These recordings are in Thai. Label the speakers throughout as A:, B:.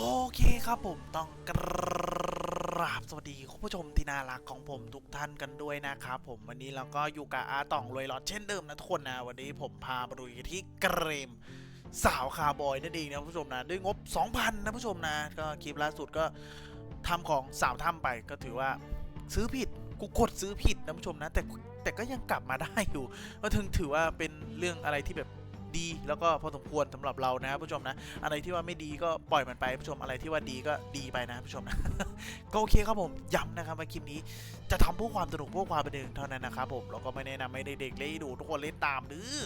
A: โอเคครับผมต้องกราบสวัสดีคุณผู้ชมที่น่ารักของผมทุกท่านกันด้วยนะครับผมวันนี้เราก็อยู่กับอาต่องรวยรอดเช่นเดิมนะทุกคนนะวันนี้ผมพามาดูที่เกรมสาวคาร์บอยนั่นเองนะผู้ชมนะด้วยงบ 2,000 นะผู้ชมนะ ก็คลิปล่าสุดก็ทำของสาวถ้ำไปก็ถือว่าซื้อผิดกูกดซื้อผิดนะผู้ชมนะ แต่แต่ก็ยังกลับมาได้อยู่ก็ถึงถือว่าเป็นเรื่องอะไรที่แบบ ดี แล้วก็พอสมควรสำหรับเรานะผู้ชมนะ อะไรที่ว่าไม่ดีก็ปล่อยมันไปผู้ชมอะไรที่ว่าดีก็ดีไปนะผู้ชมนะก็โอเคครับผมย้ำนะครับว่าคลิปนี้จะทำเพื่อความสนุกเพื่อความบันเทิงเท่านั้นนะครับผมแล้วก็ไม่แนะนำให้เด็กๆเล่นดูทุกคนเล่นตามดื้อ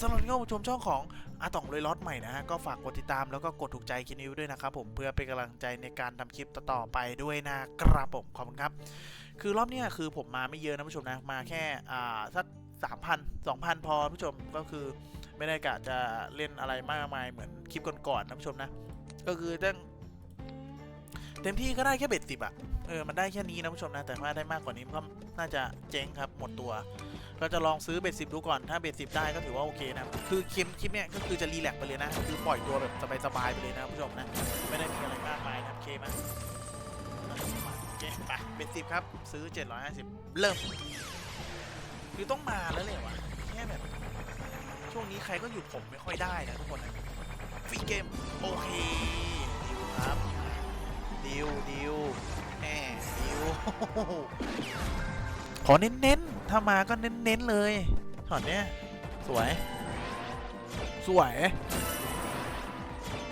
A: สำหรับที่เข้ามาชมช่องของอาต่องเลยล็อตใหม่นะฮะก็ฝากกดติดตามแล้วก็กดถูกใจคลิปนี้ด้วยนะครับผมเพื่อเป็นกำลังใจในการทำคลิปต่อๆไปด้วยนะครับผมขอบคุณครับ คือรอบนี้คือผมมาไม่เยอะนะผู้ชมนะมาแค่อ่าสักสามพันสองพันพอผู้ชมก็คือ ไม่ได้กะจะเล่นอะไรมากมายเหมือนคลิปก่อนๆนะผู้ชมนะ ก็คือตั้งเต็มที่ก็ได้แค่เบ็ดสิบอะเออ มันได้แค่นี้นะผู้ชมนะ แต่ว่าได้มากกว่านี้ก็น่าจะเจ๊งครับ หมดตัวเราจะลองซื้อเบ็ดสิบดูก่อน ถ้าเบ็ดสิบได้ก็ถือว่าโอเคนะ คือคลิปคลิปเนี้ยก็คือจะรีแลกซ์ไปเลยนะ คือปล่อยตัวแบบสบายๆไปเลยนะผู้ชมนะ ไม่ได้มีอะไรมากมายนะโอเคไหมโอเคไปเบ็ดสิบครับ ซื้อ 750 เริ่ม คือต้องมาแล้วเลยวะแค่แบบ ช่วงนี้ใครก็หยุดผมไม่ค่อยได้นะทุกคนนะฟรีเกม โอเคดิวครับดิวดิวแหมดิวขอเน้นๆ ถ้ามาก็เน้นๆ เลยช็อตเนี้ยสวย สวย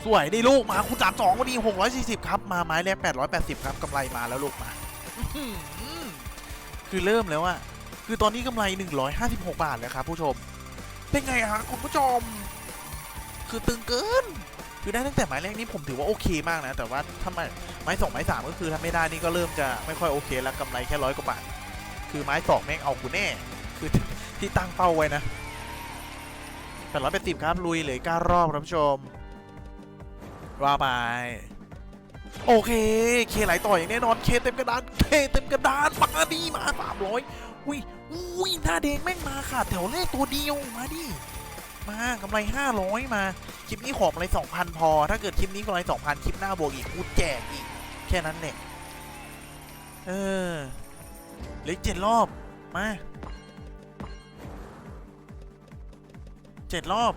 A: สวยไดิลูกมาคุณสามสองวันนี้หกร้อยสี่สิบครับ มาไม้แรกแปดร้อยแปดสิบครับกำไรมาแล้วลูกมาคือเริ่มแล้วอะคือตอนนี้กำไรหนึ่งร้อยห้าสิบหกบาทแล้วครับผู้ชม เป็นไงฮะคุณผู้ชม คือตึงเกิน คือได้ตั้งแต่หมายแรกนี้ผมถือว่าโอเคมากนะ แต่ว่าถ้าไม้ไม้สองไม้สามก็คือทำไม่ได้นี่ก็เริ่มจะไม่ค่อยโอเคแล้วกำไรแค่ร้อยกว่าบาท คือไม้สองแม่งเอากูแน่ คือที่ตั้งเป้าไว้นะแปดร้อยแปดสิบครับลุยเหลือเก้ารอบครับผู้ชมว่าไป โอเค เคไหลต่ออย่างแน่นอน เคเต็มกระดาน เคเต็มกระดาน มาดีมาสามร้อยอุ้ยอุ้ยหน้าแดงแม่งมาค่ะ แถวแรกตัวเดียว มาดิ มากำไร500มา คลิปนี้ขอกำไร2,000พอ ถ้าเกิดคลิปนี้กำไร2,000คลิปหน้าบวกอีกกูแจกอีก แค่นั้นแหละเออเหลืออกเจ็ดรอบ มาเจ็ดรอบ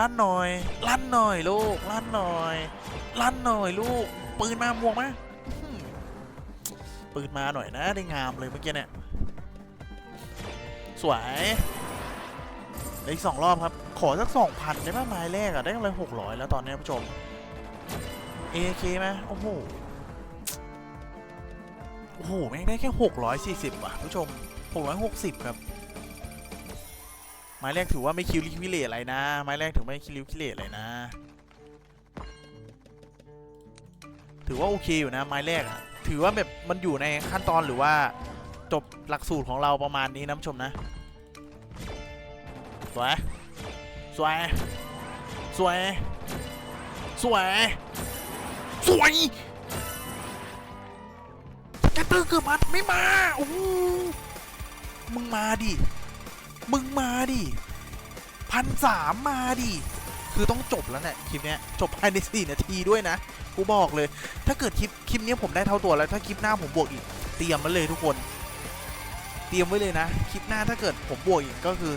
A: ลั่นหน่อย ลั่นหน่อยลูก ลั่นหน่อย ลั่นหน่อยลูก ปืนมาบวกมาอื้อหือปืนมาหน่อยนะ ได้งามเลยเมื่อกี้เนี่ย สวยเหลืออีกสองรอบครับ ขอสักสองพันได้ไหมไม้แรกอะได้กำไรหกร้อยแล้วตอนนี้ผู้ชม AK ไหมโอ้โห โอ้โห แม่งได้แค่หกร้อยสี่สิบว่ะผู้ชมหกร้อยหกสิบครับ ไม้แรกถือว่าไม่คิวลิคิเลอะไรนะ ไม้แรกถือไม่คิวลิคิเลอะไรนะ ถือว่าโอเคอยู่นะไม้แรกอะถือว่าแบบมันอยู่ในขั้นตอนหรือว่าจบหลักสูตรของเราประมาณนี้นะผู้ชมนะ สวย สวย สวย สวย สวยแกเตอร์เกือบมันไม่มาโอ้มึงมาดิ มึงมาดิพันสามมาดิ คือต้องจบแล้วเนี่ยคลิปเนี้ยจบภายในสี่นาทีด้วยนะกูบอกเลย ถ้าเกิดคลิปคลิปเนี้ยผมได้เท่าตัวแล้วถ้าคลิปหน้าผมบวกอีกเตรียมมาเลยทุกคน เตรียมไว้เลยนะคลิปหน้าถ้าเกิดผมบวกอีกก็คือ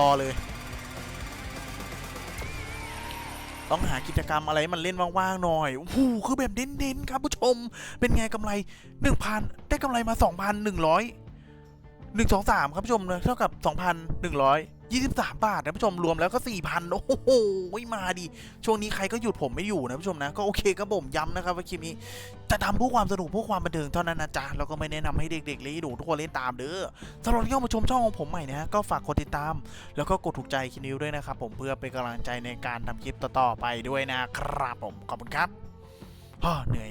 A: รอเลย ต้องหากิจกรรมอะไรมันเล่นว่างๆหน่อยโอ้โหคือแบบเน้นๆครับผู้ชม เป็นไงกำไร1,000ได้กำไรมา 2,100 1 2 3ครับผู้ชมเท่ากับ2,123บสามบาทนะผู้ชมรวมแล้วก็4,000โอ้โหมาดิช่วงนี้ใครก็หยุดผมไม่อยู่นะผู้ชมนะ ก็โอเคครับผมย้ำนะครับว่าคลิปนี้จะทำเพื่อความสนุกเพื่อความบันเทิงเท่านั้นนะจ๊ะแล้วก็ไม่แนะนำให้เด็กๆเล่นดูทุกคนเล่นตามเด้อสำหรับที่เข้ามาชมช่องของผมใหม่นะก็ฝากกดติดตาม แล้วก็กดถูกใจคลิปนี้ด้วยนะครับผมเพื่อเป็นกำลังใจในการทำคลิปต่อๆไปด้วยนะครับผมขอบคุณครับฮ่อเหนื่อย